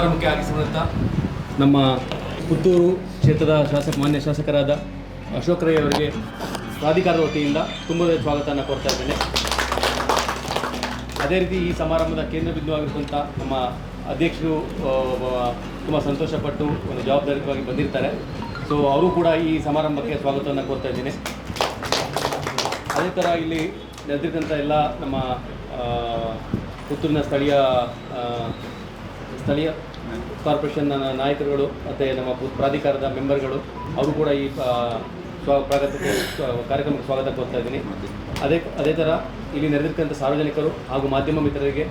ಸಮಾರಂಭಕ್ಕೆ ಆಗಿಸಿದಂಥ ನಮ್ಮ ಪುತ್ತೂರು ಕ್ಷೇತ್ರದ ಶಾಸಕ ಮಾನ್ಯ ಶಾಸಕರಾದ ಅಶೋಕ್ ರೈ ಅವರಿಗೆ ಪ್ರಾಧಿಕಾರದ ವತಿಯಿಂದ ತುಂಬ ಸ್ವಾಗತವನ್ನು ಕೋರ್ತಾ ಇದ್ದೇನೆ. ಅದೇ ರೀತಿ ಈ ಸಮಾರಂಭದ ಕೇಂದ್ರ ಬಿಂದು ಆಗಿರುವಂಥ ನಮ್ಮ ಅಧ್ಯಕ್ಷರು ತುಂಬ ಸಂತೋಷಪಟ್ಟು ಒಂದು ಜವಾಬ್ದಾರಿತವಾಗಿ ಬಂದಿರ್ತಾರೆ. ಸೊ ಅವರು ಕೂಡ ಈ ಸಮಾರಂಭಕ್ಕೆ ಸ್ವಾಗತವನ್ನು ಕೋರ್ತಾ ಇದ್ದೀನಿ. ಅದೇ ಥರ ಇಲ್ಲಿ ನಡೆದಿರ್ತಂಥ ಎಲ್ಲ ನಮ್ಮ ಪುತ್ತೂರಿನ ಸ್ಥಳೀಯ ಸ್ಥಳೀಯ ಕಾರ್ಪೊರೇಷನ್ನ ನಾಯಕರುಗಳು, ಮತ್ತು ನಮ್ಮ ಪ್ರಾಧಿಕಾರದ ಮೆಂಬರ್ಗಳು, ಅವರು ಕೂಡ ಈ ಸ್ವ ಸ್ವಾಗತಕ್ಕೆ ಕಾರ್ಯಕ್ರಮಕ್ಕೆ ಸ್ವಾಗತ ಕೋರ್ತಾ ಇದ್ದೀನಿ. ಅದೇ ಅದೇ ಥರ ಇಲ್ಲಿ ನೆರೆದಿರ್ತಕ್ಕಂಥ ಸಾರ್ವಜನಿಕರು ಹಾಗೂ ಮಾಧ್ಯಮ ಮಿತ್ರರಿಗೆ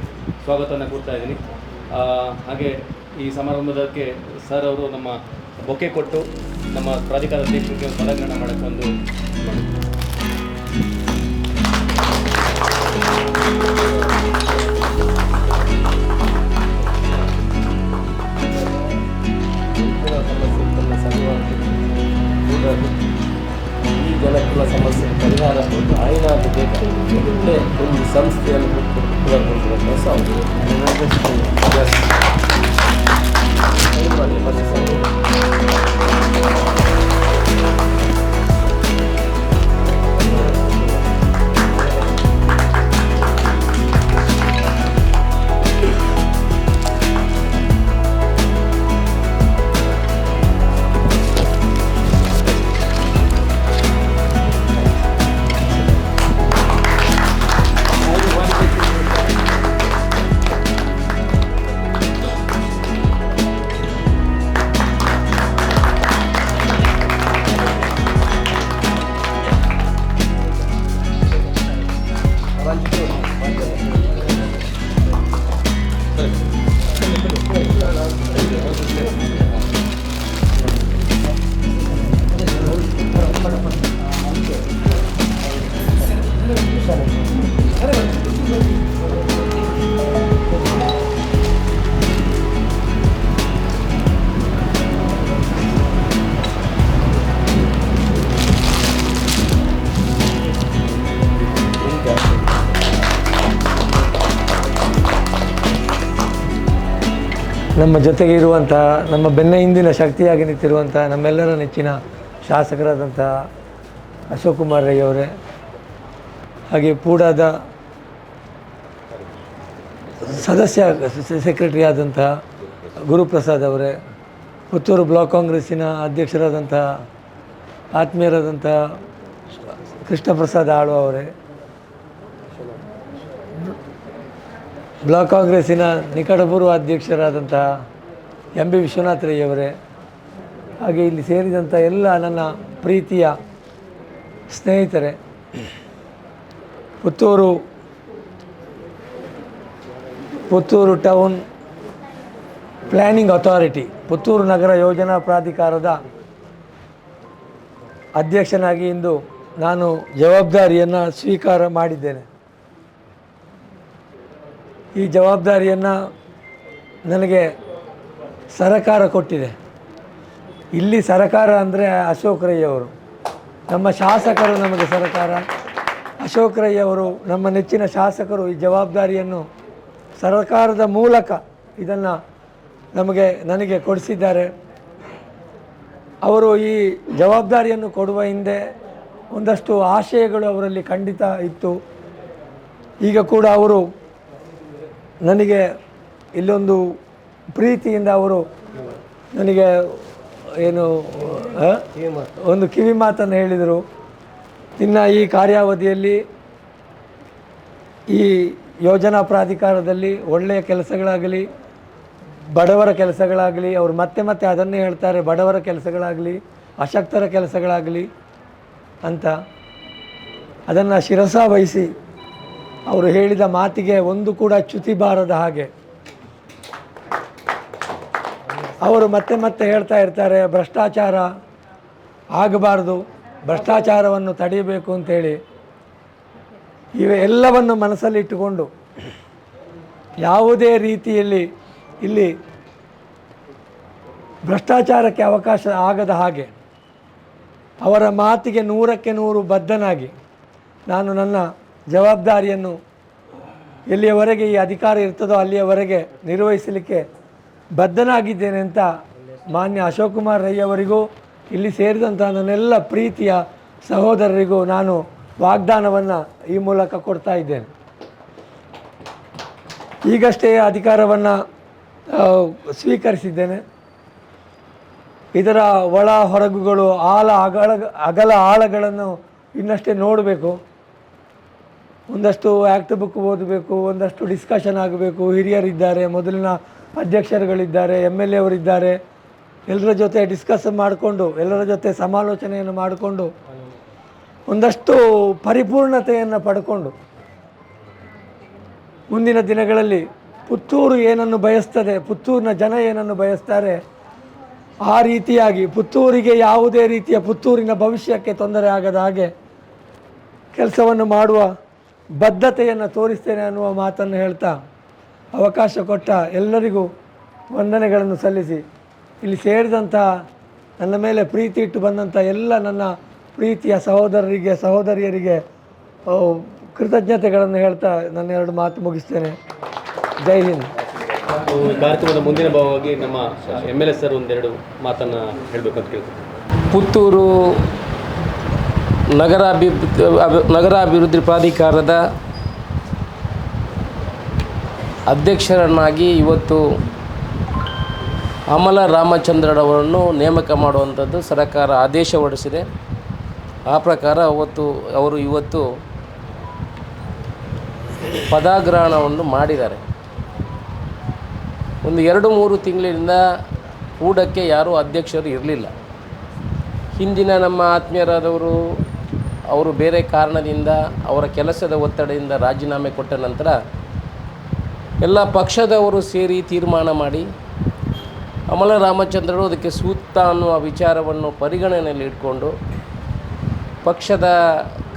ಸ್ವಾಗತವನ್ನು ಕೋರ್ತಾ ಇದ್ದೀನಿ. ಹಾಗೆ ಈ ಸಮಾರಂಭದಕ್ಕೆ ಸರ್ ಅವರು ನಮ್ಮ ಬೊಕ್ಕೆ ಕೊಟ್ಟು ನಮ್ಮ ಪ್ರಾಧಿಕಾರ ಅಧ್ಯಕ್ಷರಿಗೆ ಒಂದು ಪದಗ್ರಹಣ ಮಾಡೋಕ್ಕೆ ಒಂದು ಕೂಡಲು ಈ ಜನಕ್ಕುಲ ಸಮಸ್ಯೆ ಪರಿಹಾರ ಕೊಟ್ಟು ಆಯ್ನಾದ ಬೇಕಾಗುತ್ತೆ ಒಂದು ಸಂಸ್ಥೆಯನ್ನು ಕೊಟ್ಟು ಪೂರೈಸುವ ಕೆಲಸ ಅವರು ಏನು ಮಾಡಲಿ ಮತ್ತೆ ಸರ್? ನಮ್ಮ ಜೊತೆಗೆ ಇರುವಂಥ, ನಮ್ಮ ಬೆನ್ನ ಹಿಂದಿನ ಶಕ್ತಿಯಾಗಿ ನಿಂತಿರುವಂಥ ನಮ್ಮೆಲ್ಲರ ನೆಚ್ಚಿನ ಶಾಸಕರಾದಂಥ ಅಶೋಕ್ ಕುಮಾರ್ ರೈ ಅವರೇ, ಹಾಗೆ ಪೂಡಾದ ಸದಸ್ಯ, ಸೆಕ್ರೆಟರಿ ಆದಂಥ ಗುರುಪ್ರಸಾದ್ ಅವರೇ, ಪುತ್ತೂರು ಬ್ಲಾಕ್ ಕಾಂಗ್ರೆಸ್ಸಿನ ಅಧ್ಯಕ್ಷರಾದಂಥ ಆತ್ಮೀಯರಾದಂಥ ಕೃಷ್ಣಪ್ರಸಾದ್ ಆಳು ಅವರೇ ಬ್ಲಾಕ್ ಕಾಂಗ್ರೆಸ್ಸಿನ ನಿಕಟಪೂರ್ವ ಅಧ್ಯಕ್ಷರಾದಂತಹ ಎಂ ಬಿ ವಿಶ್ವನಾಥ್ ರೈಯವರೇ, ಹಾಗೆ ಇಲ್ಲಿ ಸೇರಿದಂಥ ಎಲ್ಲ ನನ್ನ ಪ್ರೀತಿಯ ಸ್ನೇಹಿತರೆ, Puttur Puttur town planning authority, Puttur ನಗರ ಯೋಜನಾ ಪ್ರಾಧಿಕಾರದ ಅಧ್ಯಕ್ಷನಾಗಿ ಇಂದು ನಾನು ಜವಾಬ್ದಾರಿಯನ್ನು ಸ್ವೀಕಾರ ಮಾಡಿದ್ದೇನೆ. ಈ ಜವಾಬ್ದಾರಿಯನ್ನು ನನಗೆ ಸರಕಾರ ಕೊಟ್ಟಿದೆ. ಇಲ್ಲಿ ಸರಕಾರ ಅಂದರೆ ಅಶೋಕ್ ರೈ ಅವರು. ನಮ್ಮ ಶಾಸಕರು ನಮಗೆ ಸರಕಾರ. ಅಶೋಕ್ ರೈ ಅವರು ನಮ್ಮ ನೆಚ್ಚಿನ ಶಾಸಕರು ಈ ಜವಾಬ್ದಾರಿಯನ್ನು ಸರಕಾರದ ಮೂಲಕ ಇದನ್ನು ನಮಗೆ, ನನಗೆ ಕೊಡಿಸಿದ್ದಾರೆ. ಅವರು ಈ ಜವಾಬ್ದಾರಿಯನ್ನು ಕೊಡುವ ಹಿಂದೆ ಒಂದಷ್ಟು ಆಶಯಗಳು ಅವರಲ್ಲಿ ಖಂಡಿತ ಇತ್ತು. ಈಗ ಕೂಡ ಅವರು ನನಗೆ ಇಲ್ಲೊಂದು ಪ್ರೀತಿಯಿಂದ ಅವರು ನನಗೆ ಏನು? ಒಂದು ಕಿವಿ ಮಾತನ್ನು ಹೇಳಿದರು ಇನ್ನು ಈ ಕಾರ್ಯಾವಧಿಯಲ್ಲಿ ಈ ಯೋಜನಾ ಪ್ರಾಧಿಕಾರದಲ್ಲಿ ಒಳ್ಳೆಯ ಕೆಲಸಗಳಾಗಲಿ, ಬಡವರ ಕೆಲಸಗಳಾಗಲಿ, ಅವರು ಮತ್ತೆ ಮತ್ತೆ ಅದನ್ನೇ ಹೇಳ್ತಾರೆ, ಬಡವರ ಕೆಲಸಗಳಾಗಲಿ, ಅಶಕ್ತರ ಕೆಲಸಗಳಾಗಲಿ ಅಂತ ಅದನ್ನು ಶಿರಸಾ ವಹಿಸಿ ಅವರು ಹೇಳಿದ ಮಾತಿಗೆ ಒಂದು ಕೂಡ ಚ್ಯುತಿ ಬಾರದ ಹಾಗೆ. ಅವರು ಮತ್ತೆ ಮತ್ತೆ ಹೇಳ್ತಾ ಇರ್ತಾರೆ, ಭ್ರಷ್ಟಾಚಾರ ಆಗಬಾರ್ದು, ಭ್ರಷ್ಟಾಚಾರವನ್ನು ತಡೆಯಬೇಕು ಅಂತೇಳಿ. ಇವೆ ಎಲ್ಲವನ್ನು ಮನಸ್ಸಲ್ಲಿಟ್ಟುಕೊಂಡು ಯಾವುದೇ ರೀತಿಯಲ್ಲಿ ಇಲ್ಲಿ ಭ್ರಷ್ಟಾಚಾರಕ್ಕೆ ಅವಕಾಶ ಆಗದ ಹಾಗೆ ಅವರ ಮಾತಿಗೆ ನೂರಕ್ಕೆ ನೂರು ಬದ್ಧನಾಗಿ ನಾನು ನನ್ನ ಜವಾಬ್ದಾರಿಯನ್ನು ಎಲ್ಲಿಯವರೆಗೆ ಈ ಅಧಿಕಾರ ಇರ್ತದೋ ಅಲ್ಲಿಯವರೆಗೆ ನಿರ್ವಹಿಸಲಿಕ್ಕೆ ಬದ್ಧನಾಗಿದ್ದೇನೆ ಅಂತ ಮಾನ್ಯ ಅಶೋಕ್ ಕುಮಾರ್ ರೈ ಅವರಿಗೂ, ಇಲ್ಲಿ ಸೇರಿದಂಥ ನನ್ನೆಲ್ಲ ಪ್ರೀತಿಯ ಸಹೋದರರಿಗೂ ನಾನು ವಾಗ್ದಾನವನ್ನು ಈ ಮೂಲಕ ಕೊಡ್ತಾ ಇದ್ದೇನೆ. ಈಗಷ್ಟೇ ಅಧಿಕಾರವನ್ನು ಸ್ವೀಕರಿಸಿದ್ದೇನೆ. ಇದರ ಒಳ ಹೊರಗುಗಳು ಆಳ ಅಗಳ ಅಗಲ ಆಳಗಳನ್ನು ಇನ್ನಷ್ಟೇ ನೋಡಬೇಕು. ಒಂದಷ್ಟು ಆ್ಯಕ್ಟ್ ಬುಕ್ ಓದಬೇಕು, ಒಂದಷ್ಟು ಡಿಸ್ಕಷನ್ ಆಗಬೇಕು. ಹಿರಿಯರಿದ್ದಾರೆ, ಮೊದಲಿನ ಅಧ್ಯಕ್ಷರುಗಳಿದ್ದಾರೆ ಎಂ ಎಲ್ ಎ ಅವರಿದ್ದಾರೆ. ಎಲ್ಲರ ಜೊತೆ ಡಿಸ್ಕಸ್ ಮಾಡಿಕೊಂಡು, ಎಲ್ಲರ ಜೊತೆ ಸಮಾಲೋಚನೆಯನ್ನು ಮಾಡಿಕೊಂಡು, ಒಂದಷ್ಟು ಪರಿಪೂರ್ಣತೆಯನ್ನು ಪಡ್ಕೊಂಡು, ಮುಂದಿನ ದಿನಗಳಲ್ಲಿ ಪುತ್ತೂರು ಏನನ್ನು ಬಯಸ್ತದೆ, ಪುತ್ತೂರಿನ ಜನ ಏನನ್ನು ಬಯಸ್ತಾರೆ, ಆ ರೀತಿಯಾಗಿ ಪುತ್ತೂರಿಗೆ ಯಾವುದೇ ರೀತಿಯ ಪುತ್ತೂರಿನ ಭವಿಷ್ಯಕ್ಕೆ ತೊಂದರೆ ಆಗದ ಹಾಗೆ ಕೆಲಸವನ್ನು ಮಾಡುವ ಬದ್ಧತೆಯನ್ನು ತೋರಿಸ್ತೇನೆ ಅನ್ನುವ ಮಾತನ್ನು ಹೇಳ್ತಾ ಅವಕಾಶ ಕೊಟ್ಟ ಎಲ್ಲರಿಗೂ ವಂದನೆಗಳನ್ನು ಸಲ್ಲಿಸಿ. ಇಲ್ಲಿ ಸೇರಿದಂತಹ ನನ್ನ ಮೇಲೆ ಪ್ರೀತಿ ಇಟ್ಟು ಬಂದಂಥ ಎಲ್ಲ ನನ್ನ ಪ್ರೀತಿಯ ಸಹೋದರರಿಗೆ ಸಹೋದರಿಯರಿಗೆ ಕೃತಜ್ಞತೆಗಳನ್ನು ಹೇಳ್ತಾ ನನ್ನ ಎರಡು ಮಾತು ಮುಗಿಸ್ತೇನೆ. ಜೈ ಹಿಂದ್. ಕಾರ್ಯಕ್ರಮದ ಮುಂದಿನ ಭಾಗವಾಗಿ ನಮ್ಮ ಎಂ ಎಲ್ ಎಸ್ ಸರ್ ಒಂದೆರಡು ಮಾತನ್ನು ಹೇಳಬೇಕು ಅಂತ ಕೇಳ್ತೀನಿ ಪುತ್ತೂರು ಅಭಿ- ನಗರಾಭಿವೃದ್ಧಿ ಪ್ರಾಧಿಕಾರದ ಅಧ್ಯಕ್ಷರನ್ನಾಗಿ ಇವತ್ತು ಅಮಲ ರಾಮಚಂದ್ರರವರನ್ನು ನೇಮಕ ಮಾಡುವಂಥದ್ದು ಸರ್ಕಾರ ಆದೇಶ ಹೊರಡಿಸಿದೆ. ಆ ಪ್ರಕಾರ ಅವತ್ತು, ಅವರು ಇವತ್ತು ಪದಾಗ್ರಹಣವನ್ನು ಮಾಡಿದ್ದಾರೆ. ಒಂದು ಎರಡು ಮೂರು ತಿಂಗಳಿಂದ ಕೂಡಕ್ಕೆ ಯಾರೂ ಅಧ್ಯಕ್ಷರು ಇರಲಿಲ್ಲ. ಹಿಂದಿನ ನಮ್ಮ ಆತ್ಮೀಯರಾದವರು ಅವರು ಬೇರೆ ಕಾರಣದಿಂದ ಅವರ ಕೆಲಸದ ಒತ್ತಡದಿಂದ ರಾಜೀನಾಮೆ ಕೊಟ್ಟ ನಂತರ ಎಲ್ಲ ಪಕ್ಷದವರು ಸೇರಿ ತೀರ್ಮಾನ ಮಾಡಿ ಅಮಲ ರಾಮಚಂದ್ರರು ಅದಕ್ಕೆ ಸೂಕ್ತ ಅನ್ನುವ ವಿಚಾರವನ್ನು ಪರಿಗಣನೆಯಲ್ಲಿ ಇಟ್ಕೊಂಡು ಪಕ್ಷದ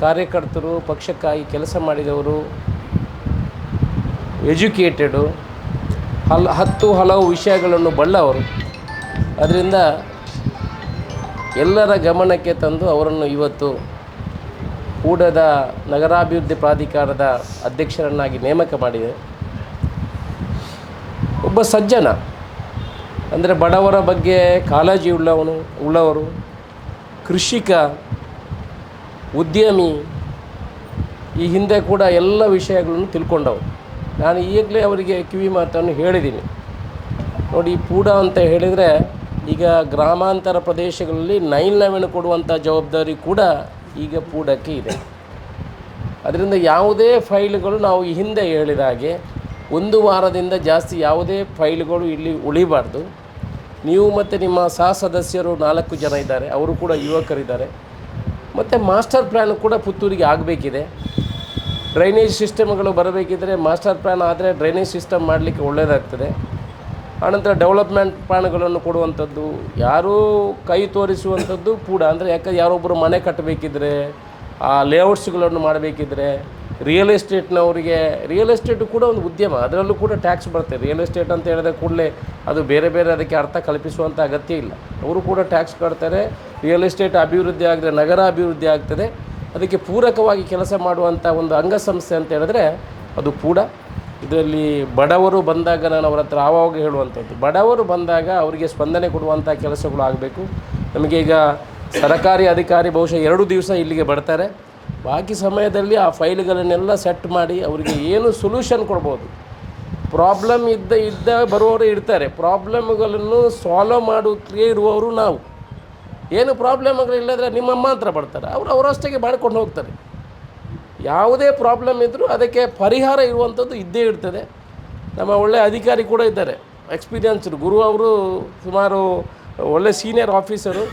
ಕಾರ್ಯಕರ್ತರು, ಪಕ್ಷಕ್ಕಾಗಿ ಕೆಲಸ ಮಾಡಿದವರು, ಎಜುಕೇಟೆಡು, ಹಲ್, ಹತ್ತು ಹಲವು ವಿಷಯಗಳನ್ನು ಬಳ್ಳವರು. ಅದರಿಂದ ಎಲ್ಲರ ಗಮನಕ್ಕೆ ತಂದು ಅವರನ್ನು ಇವತ್ತು ಕೂಡದ ನಗರಾಭಿವೃದ್ಧಿ ಪ್ರಾಧಿಕಾರದ ಅಧ್ಯಕ್ಷರನ್ನಾಗಿ ನೇಮಕ ಮಾಡಿದೆ. ಒಬ್ಬ ಸಜ್ಜನ, ಅಂದರೆ ಬಡವರ ಬಗ್ಗೆ ಕಾಳಜಿ ಉಳ್ಳವನು, ಉಳ್ಳವರು, ಕೃಷಿಕ, ಉದ್ಯಮಿ, ಈ ಹಿಂದೆ ಕೂಡ ಎಲ್ಲ ವಿಷಯಗಳನ್ನು ತಿಳ್ಕೊಂಡವರು. ನಾನು ಈಗಲೇ ಅವರಿಗೆ ಕಿವಿ ಮಾತನ್ನು ಹೇಳಿದ್ದೀನಿ. ನೋಡಿ, ಪೂಡ ಅಂತ ಹೇಳಿದರೆ ಈಗ ಗ್ರಾಮಾಂತರ ಪ್ರದೇಶಗಳಲ್ಲಿ ನೈನ್ ಲೆವೆನ್ ಕೊಡುವಂಥ ಜವಾಬ್ದಾರಿ ಕೂಡ ಈಗ ಪೂಡಕ್ಕೆ ಇದೆ. ಅದರಿಂದ ಯಾವುದೇ ಫೈಲ್ಗಳು ನಾವು ಹಿಂದೆ ಹೇಳಿದ ಹಾಗೆ ಒಂದು ವಾರದಿಂದ ಜಾಸ್ತಿ ಯಾವುದೇ ಫೈಲ್ಗಳು ಇಲ್ಲಿ ಉಳಿಬಾರ್ದು. ನೀವು ಮತ್ತು ನಿಮ್ಮ ಸಹ ಸದಸ್ಯರು ನಾಲ್ಕು ಜನ ಇದ್ದಾರೆ, ಅವರು ಕೂಡ ಯುವಕರಿದ್ದಾರೆ. ಮತ್ತು ಮಾಸ್ಟರ್ ಪ್ಲ್ಯಾನ್ ಕೂಡ ಪುತ್ತೂರಿಗೆ ಆಗಬೇಕಿದೆ. ಡ್ರೈನೇಜ್ ಸಿಸ್ಟಮ್ಗಳು ಬರಬೇಕಿದ್ರೆ ಮಾಸ್ಟರ್ ಪ್ಲ್ಯಾನ್ ಆದರೆ ಡ್ರೈನೇಜ್ ಸಿಸ್ಟಮ್ ಮಾಡಲಿಕ್ಕೆ ಒಳ್ಳೆಯದಾಗ್ತದೆ ಆನಂತರ ಡೆವಲಪ್ಮೆಂಟ್ ಪ್ಲಾನ್ಗಳನ್ನು ಕೊಡುವಂಥದ್ದು, ಯಾರೂ ಕೈ ತೋರಿಸುವಂಥದ್ದು ಕೂಡ, ಅಂದರೆ ಯಾಕಂದ್ರೆ ಯಾರೊಬ್ಬರು ಮನೆ ಕಟ್ಟಬೇಕಿದ್ರೆ, ಆ ಲೇಔಟ್ಸ್ಗಳನ್ನು ಮಾಡಬೇಕಿದ್ರೆ, ರಿಯಲ್ ಎಸ್ಟೇಟ್ನವರಿಗೆ, ರಿಯಲ್ ಎಸ್ಟೇಟು ಕೂಡ ಒಂದು ಉದ್ಯಮ, ಅದರಲ್ಲೂ ಕೂಡ ಟ್ಯಾಕ್ಸ್ ಬರುತ್ತೆ. ರಿಯಲ್ ಎಸ್ಟೇಟ್ ಅಂತ ಹೇಳಿದ ಕೂಡಲೇ ಅದು ಬೇರೆ ಬೇರೆ ಅದಕ್ಕೆ ಅರ್ಥ ಕಲ್ಪಿಸುವಂಥ ಅಗತ್ಯ ಇಲ್ಲ. ಅವರು ಕೂಡ ಟ್ಯಾಕ್ಸ್ ಕಟ್ತಾರೆ, ರಿಯಲ್ ಎಸ್ಟೇಟ್ ಅಭಿವೃದ್ಧಿ ಆಗಿದ್ರೆ ನಗರ ಅಭಿವೃದ್ಧಿ ಆಗ್ತದೆ. ಅದಕ್ಕೆ ಪೂರಕವಾಗಿ ಕೆಲಸ ಮಾಡುವಂಥ ಒಂದು ಅಂಗಸಂಸ್ಥೆ ಅಂತ ಹೇಳಿದ್ರೆ ಅದು ಕೂಡ ಇದರಲ್ಲಿ ಬಡವರು ಬಂದಾಗ ನಾನು ಅವರ ಹತ್ರ ಆವಾಗ ಹೇಳುವಂಥದ್ದು. ಬಡವರು ಬಂದಾಗ ಅವರಿಗೆ ಸ್ಪಂದನೆ ಕೊಡುವಂಥ ಕೆಲಸಗಳು ಆಗಬೇಕು. ನಮಗೆ ಈಗ ಸರಕಾರಿ ಅಧಿಕಾರಿ ಬಹುಶಃ ಎರಡು ದಿವಸ ಇಲ್ಲಿಗೆ ಬರ್ತಾರೆ. ಬಾಕಿ ಸಮಯದಲ್ಲಿ ಆ ಫೈಲ್ಗಳನ್ನೆಲ್ಲ ಸೆಟ್ ಮಾಡಿ ಅವರಿಗೆ ಏನು ಸೊಲ್ಯೂಷನ್ ಕೊಡ್ಬೋದು. ಪ್ರಾಬ್ಲಮ್ ಇದ್ದ ಇದ್ದ ಬರುವವರು ಇರ್ತಾರೆ. ಪ್ರಾಬ್ಲಮ್ಗಳನ್ನು ಸಾಲ್ವ್ ಮಾಡೋಕ್ಕೆ ಇರುವವರು ನಾವು. ಏನು ಪ್ರಾಬ್ಲಮ್ಗಳಿಲ್ಲದ್ರೆ ನಿಮ್ಮಮ್ಮ ಹತ್ರ ಬರ್ತಾರೆ. ಅವರು ಅವರಷ್ಟಕ್ಕೆ ಮಾಡ್ಕೊಂಡು ಹೋಗ್ತಾರೆ. ಯಾವುದೇ ಪ್ರಾಬ್ಲಮ್ ಇದ್ದರೂ ಅದಕ್ಕೆ ಪರಿಹಾರ ಇರುವಂಥದ್ದು ಇದ್ದೇ ಇರ್ತದೆ. ನಮ್ಮ ಒಳ್ಳೆಯ ಅಧಿಕಾರಿ ಕೂಡ ಇದ್ದಾರೆ. ಎಕ್ಸ್ಪೀರಿಯನ್ಸ್ಡ್ ಗುರು ಅವರು ಸುಮಾರು ಒಳ್ಳೆ ಸೀನಿಯರ್ ಆಫೀಸರು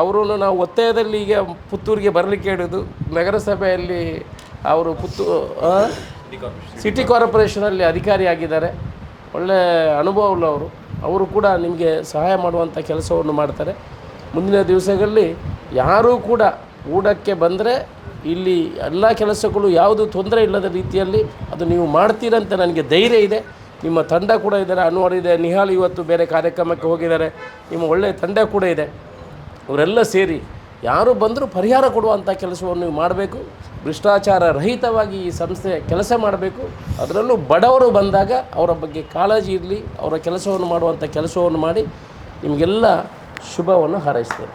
ಅವರನ್ನು ನಾವು ಒತ್ತಾಯದಲ್ಲಿ ಈಗ ಪುತ್ತೂರಿಗೆ ಬರಲಿಕ್ಕೆ ಹೇಳಿದ್ದು. ನಗರಸಭೆಯಲ್ಲಿ ಅವರು ಪುತ್ತೂ? ಸಿಟಿ ಕಾರ್ಪೊರೇಷನಲ್ಲಿ ಅಧಿಕಾರಿಯಾಗಿದ್ದಾರೆ ಒಳ್ಳೆ ಅನುಭವ ಉಳ್ಳವರು ಅವರು ಕೂಡ ನಿಮಗೆ ಸಹಾಯ ಮಾಡುವಂಥ ಕೆಲಸವನ್ನು ಮಾಡ್ತಾರೆ. ಮುಂದಿನ ದಿವಸಗಳಲ್ಲಿ ಯಾರೂ ಕೂಡ ಊಟಕ್ಕೆ ಬಂದರೆ ಇಲ್ಲಿ ಎಲ್ಲ ಕೆಲಸಗಳು ಯಾವುದು ತೊಂದರೆ ಇಲ್ಲದ ರೀತಿಯಲ್ಲಿ ಅದು ನೀವು ಮಾಡ್ತೀರಂತ ನನಗೆ ಧೈರ್ಯ ಇದೆ. ನಿಮ್ಮ ತಂಡ ಕೂಡ ಇದ್ದಾರೆ. ಅನ್ವರ್ ಇದೆ, ನಿಹಾಲ್ ಇವತ್ತು ಬೇರೆ ಕಾರ್ಯಕ್ರಮಕ್ಕೆ ಹೋಗಿದ್ದಾರೆ. ನಿಮ್ಮ ಒಳ್ಳೆಯ ತಂಡ ಕೂಡ ಇದೆ. ಅವರೆಲ್ಲ ಸೇರಿ ಯಾರು ಬಂದರೂ ಪರಿಹಾರ ಕೊಡುವಂಥ ಕೆಲಸವನ್ನು ನೀವು ಮಾಡಬೇಕು. ಭ್ರಷ್ಟಾಚಾರ ರಹಿತವಾಗಿ ಈ ಸಂಸ್ಥೆ ಕೆಲಸ ಮಾಡಬೇಕು. ಅದರಲ್ಲೂ ಬಡವರು ಬಂದಾಗ ಅವರ ಬಗ್ಗೆ ಕಾಳಜಿ ಇರಲಿ. ಅವರ ಕೆಲಸವನ್ನು ಮಾಡುವಂಥ ಕೆಲಸವನ್ನು ಮಾಡಿ. ನಿಮಗೆಲ್ಲ ಶುಭವನ್ನು ಹಾರೈಸ್ತೇನೆ.